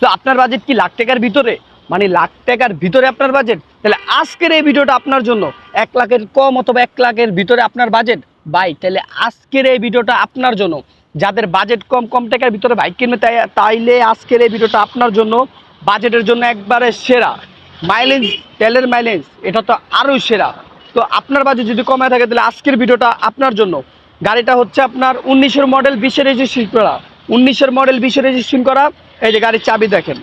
তো আপনার বাজেট কি লাখ টাকার ভিতরে? মানে লাখ টাকার ভিতরে আপনার বাজেট তাহলে আজকের এই ভিডিওটা আপনার জন্য। এক লাখের কম অথবা এক লাখের ভিতরে আপনার বাজেট ভাই, তাহলে আজকের এই ভিডিওটা আপনার জন্য। যাদের বাজেট কম কম টাকার ভিতরে বাইক কিনবে, তাই, তাইলে আজকের এই ভিডিওটা আপনার জন্য বাজেটের জন্য একবারে সেরা। মাইলেজ তেলের মাইলেজ এটা তো আরও সেরা। তো আপনার বাজেট যদি কমে থাকে, তাহলে আজকের ভিডিওটা আপনার জন্য। গাড়িটা হচ্ছে আপনার উনিশের মডেল বিশে রেজিস্ট্রেশন করা। উনিশের মডেল বিশে রেজিস্ট্রেশন করা। এই যে গাড়ির চাবি দেখেন।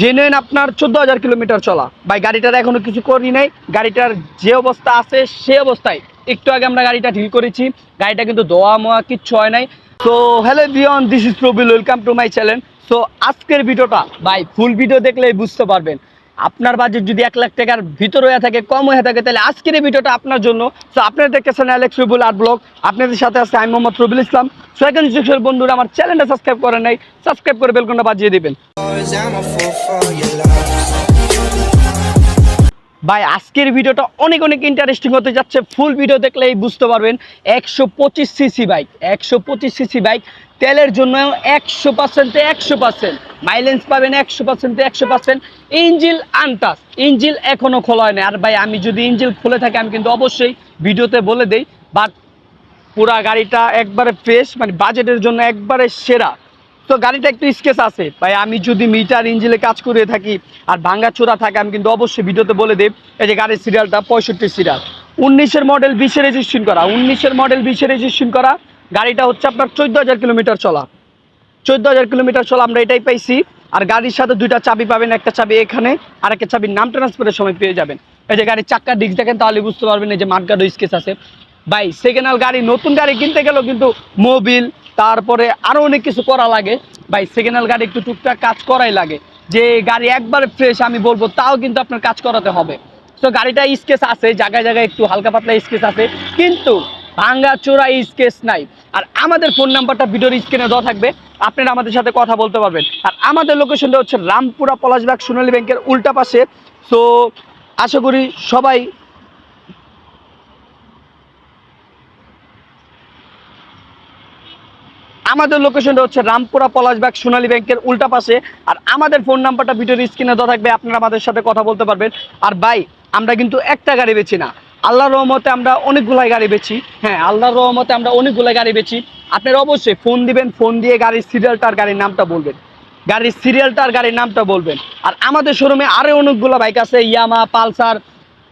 জেনুইন আপনার চোদ্দ হাজার কিলোমিটার চলা। ভাই, গাড়িটার এখনও কিছু করি নাই। গাড়িটার যে অবস্থা আছে, সে অবস্থায় একটু আগে আমরা গাড়িটা ঠিক করেছি। গাড়িটা কিন্তু দোয়া মোয়া কিচ্ছু হয় নাই। তো হ্যালো বিয়ন দিস ইজ প্রবিল ওয়েলকাম টু মাই চ্যানেল তো আজকের ভিডিওটা, ভাই ফুল ভিডিও দেখলেই বুঝতে পারবেন। আপনার বাজেট যদি এক লাখ টাকার ভিতর হয়ে থাকে, কম হয়ে থাকে, তাহলে আজকের এই ভিডিওটা আপনার জন্য। তো আপনারা দেখতেছেন অ্যালেক্স রুবুল আর্ট ব্লগ আপনাদের সাথে আছে আমি মোহাম্মদ রবিল ইসলাম। সো এখানে বন্ধুরা আমার চ্যানেলটা সাবস্ক্রাইব করেন নাই সাবস্ক্রাইব করে বেলকনটা বাজিয়ে দিবেন. ভাই, আজকের ভিডিওটা অনেক অনেক ইন্টারেস্টিং হতে যাচ্ছে। ফুল ভিডিও দেখলেই বুঝতে পারবেন। একশো পঁচিশ সিসি বাইক একশো পঁচিশ সিসি বাইক তেলের জন্য একশো পার্সেন্টে একশো পার্সেন্ট মাইলেন্স পাবেন একশো পার্সেন্টে একশো পার্সেন্ট ইঞ্জিল আনটাস ইঞ্জিল এখনও খোলা হয় না আর ভাই, আমি যদি ইঞ্জিল খুলে থাকি, আমি কিন্তু অবশ্যই ভিডিওতে বলে দেই বাট পুরা গাড়িটা একবারে ফ্রেশ মানে বাজেটের জন্য একবারে সেরা। তো গাড়িটা একটু স্কেচ আছে। ভাই, আমি যদি মিটার ইঞ্জিলে কাজ করে থাকি, আর ভাঙ্গা চোরা থাকে, আমি কিন্তু অবশ্যই ভিডিওতে বলে দেব এই যে গাড়ির সিরিয়ালটা পঁয়ষট্টি সিরিয়াল উনিশের মডেল বিশে রেজিস্ট্রেশন করা। উনিশের মডেল বিশে রেজিস্ট্রেশন করা, গাড়িটা হচ্ছে আপনার চোদ্দ হাজার কিলোমিটার চলা। চোদ্দ হাজার কিলোমিটার চলা, আমরা এটাই পাইছি। আর গাড়ির সাথে দুইটা চাবি পাবেন, একটা চাবি এখানে আর একটা চাবির নাম ট্রান্সফারের সময় পেয়ে যাবেন। এই যে গাড়ির চাক্কার ডিস্ক দেখেন তাহলে বুঝতে পারবেন এই যে মার্কাডো স্কেচ আছে। ভাই সেকেন্ড হ্যান্ড গাড়ি, নতুন গাড়ি কিনতে গেলেও কিন্তু মোবিল তারপরে আরও অনেক কিছু করা লাগে। ভাই সেকেন্ড হ্যান্ড গাড়ি একটু টুকটাক কাজ করাই লাগে। যে গাড়ি একবার ফ্রেশ আমি বলব, তাও কিন্তু আপনার কাজ করাতে হবে। তো গাড়িটা স্কেচ আছে, জায়গায় জায়গায় একটু হালকা পাতলা স্কেচ আছে, কিন্তু ভাঙ্গা চোরা স্কেচ নাই। আর আমাদের ফোন নাম্বারটা ভিডিওর স্ক্রিনে দেওয়া থাকবে। আপনারা আমাদের সাথে কথা বলতে পারবেন। আর আমাদের লোকেশনটা হচ্ছে রামপুরা পলাশবাগ সোনালী ব্যাংকের উল্টা পাশে। তো আশা করি সবাই আমাদের লোকেশনটা হচ্ছে রামপুরা পলাশবাগ সোনালী ব্যাংকের উল্টা পাশে। আর আমাদের ফোন নাম্বারটা ভিডিওর স্ক্রিনে দেওয়া থাকবে, আপনারা আমাদের সাথে কথা বলতে পারবেন। আর বাই আমরা কিন্তু একটা গাড়ি বেচি না। আল্লাহর রহমতে আমরা অনেকগুলাই গাড়ি বেচি। হ্যাঁ আল্লাহর রহমতে আমরা অনেকগুলাই গাড়ি বেচি। আপনারা অবশ্যই ফোন দিবেন, ফোন দিয়ে গাড়ির সিরিয়ালটা আর গাড়ির নামটা বলবেন। গাড়ির সিরিয়ালটা আর গাড়ির নামটা বলবেন। আর আমাদের শোরুমে আরও অনেকগুলো বাইক আছে, ইয়ামা, পালসার,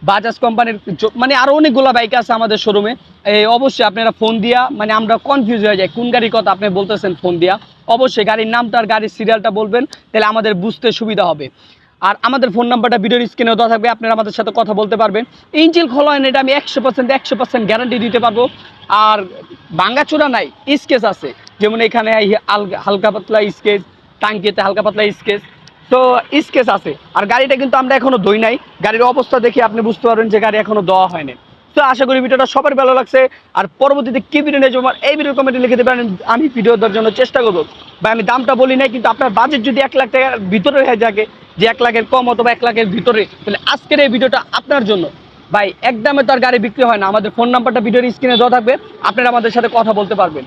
বাজাজ কোম্পানির মানে আরও অনেকগুলো বাইক আছে আমাদের শোরুমে। এই অবশ্যই আপনারা ফোন দিয়া মানে আমরা কনফিউজ হয়ে যাই, কোন গাড়ির কথা আপনি বলতেছেন ফোন দিয়া। অবশ্যই গাড়ির নামটা আর গাড়ির সিরিয়ালটা বলবেন, তাহলে আমাদের বুঝতে সুবিধা হবে। আর আমাদের ফোন নাম্বারটা ভিডিওর স্ক্রিনে দেওয়া থাকবে আপনারা আমাদের সাথে কথা বলতে পারবেন। ইঞ্জিল খোলা হয় না, এটা আমি একশো পার্সেন্ট একশো পার্সেন্ট গ্যারান্টি দিতে পারব। আর ভাঙ্গাচোরা নাই স্কেচ আছে। যেমন এখানে হালকা পাতলা স্কেচ টাঙ্কিতে হালকা পাতলা স্কেচ তো স্কেচ আছে। আর গাড়িটা কিন্তু আমরা এখনও ধুই নাই। গাড়ির অবস্থা দেখে আপনি বুঝতে পারবেন যে গাড়ি এখনও দেওয়া হয়নি। তো আশা করি ভিডিওটা সবার ভালো লাগছে। আর পরবর্তীতে কি ভিডিও নিয়ে যাব, এই ভিডিও কমেন্টে লিখে দেবেন, আমি ভিডিও দেওয়ার জন্য চেষ্টা করব। বা আমি দামটা বলি নাই, কিন্তু আপনার বাজেট যদি এক লাখ টাকার ভিতরে হয়ে থাকে, যে এক লাখের কম অথবা এক লাখের ভিতরে, তাহলে আজকের এই ভিডিওটা আপনার জন্য। ভাই একদমে তো আর গাড়ি বিক্রি হয় না, আমাদের ফোন নাম্বারটা ভিডিওর স্ক্রিনে দেওয়া থাকবে, আপনারা আমাদের সাথে কথা বলতে পারবেন।